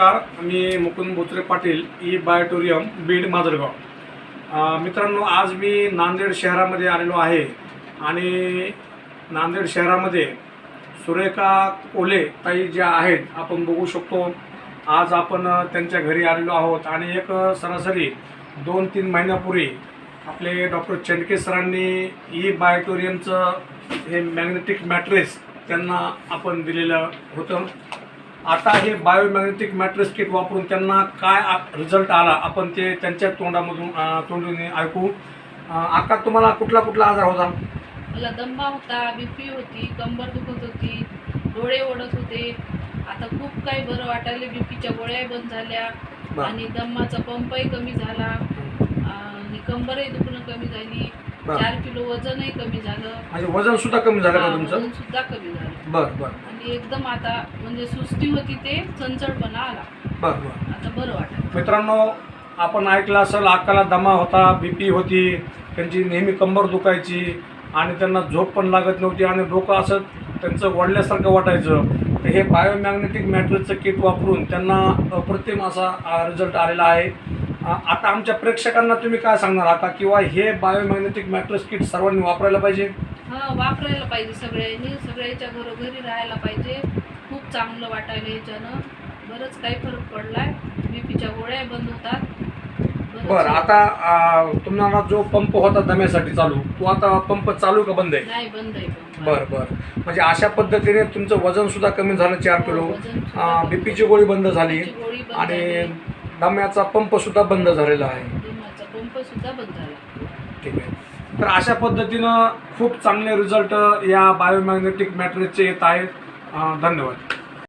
नमस्कार मी मुकुंद बोत्रे पाटील ई बायोटोरियम बीड माजलगाव. मित्रांनो आज मी नांदेड शहरामध्ये आलेलो आहे आणि नांदेड शहरामध्ये सुरेखा कोले ताई ज्या आहेत आपण बघू शकतो. आज आपण त्यांच्या घरी आलेलो आहोत आणि एक सरासरी दोन तीन महिन्यापूर्वी आपले डॉक्टर चेंडके सरांनी ई बायोटोरियमचं हे मॅग्नेटिक मॅट्रेस त्यांना आपण दिलेलं होतं. आता हे बायोमॅग्नेटिक मॅट्रेस किट वापरून त्यांना काय रिझल्ट आला आपण ते त्यांच्या तोंडामधून तोंडून ऐकू. आता तुम्हाला कुठला कुठला आजार होता? मला दम्मा होता बीपी होती कंबर दुखत होती डोळे ओढत होते. आता खूप काही बरं वाटायला बीपीच्या गोळ्याही बंद झाल्या. आणि दम्माचा पंपही कमी झाला. आणि कंबरही दुखणं कमी झाली. बरं. चार किलो वजनही कमी झालं. म्हणजे वजन सुद्धा कमी झालं का तुमचं? वजन सुद्धा कमी झालं. बर बर. आणि एकदम आता म्हणजे सुस्ती होती ते चंचळपणा आला. बर बर. आता बरं वाटत मित्रांनो आपण ऐकलं असेल अक्काला दमा होता बी पी होती त्यांची नेहमी कंबर दुखायची आणि त्यांना झोप पण लागत नव्हती आणि डोकं असं त्यांचं वडल्यासारखं वाटायचं. तर हे बायोमॅग्नेटिक मॅट्रिकचं किट वापरून त्यांना अप्रतिम असा रिझल्ट आलेला आहे. आता आमच्या प्रेक्षकांना तुम्ही काय सांगणार? आता किंवा हे बायोमॅग्नेटिक मॅट्रेस किट सर्वांनी वापरायला पाहिजे? हा वापरायला पाहिजे सगळ्यांनी. सगळ्याच्या घरोघरी राहायला पाहिजे. खूप चांगलं वाटायला याच्यानं. बरंच काही फरक पडलाय. बीपीच्या गोळ्या बंद होतात. बरं आता तुम्हाला जो पंप होता दम्यासाठी चालू तो आता पंप चालू का बंद आहे? नाही बंद आहे पण. बर बर. म्हणजे अशा पद्धतीने तुमचं वजन सुद्धा कमी झालं चार किलो. वजन सुद्धा कमी बीपीची गोळी बंद झाली बीपीची गोळी बंद आणि झाली. दम्याचा पंप सुद्धा बंद झालेला आहे. दम्याचा पंप सुद्धा बंद झाला. ठीक आहे. तर अशा पद्धतीनं खूप चांगले रिझल्ट या बायोमॅग्नेटिक मॅट्रिक्सचे येत आहेत. अं, धन्यवाद.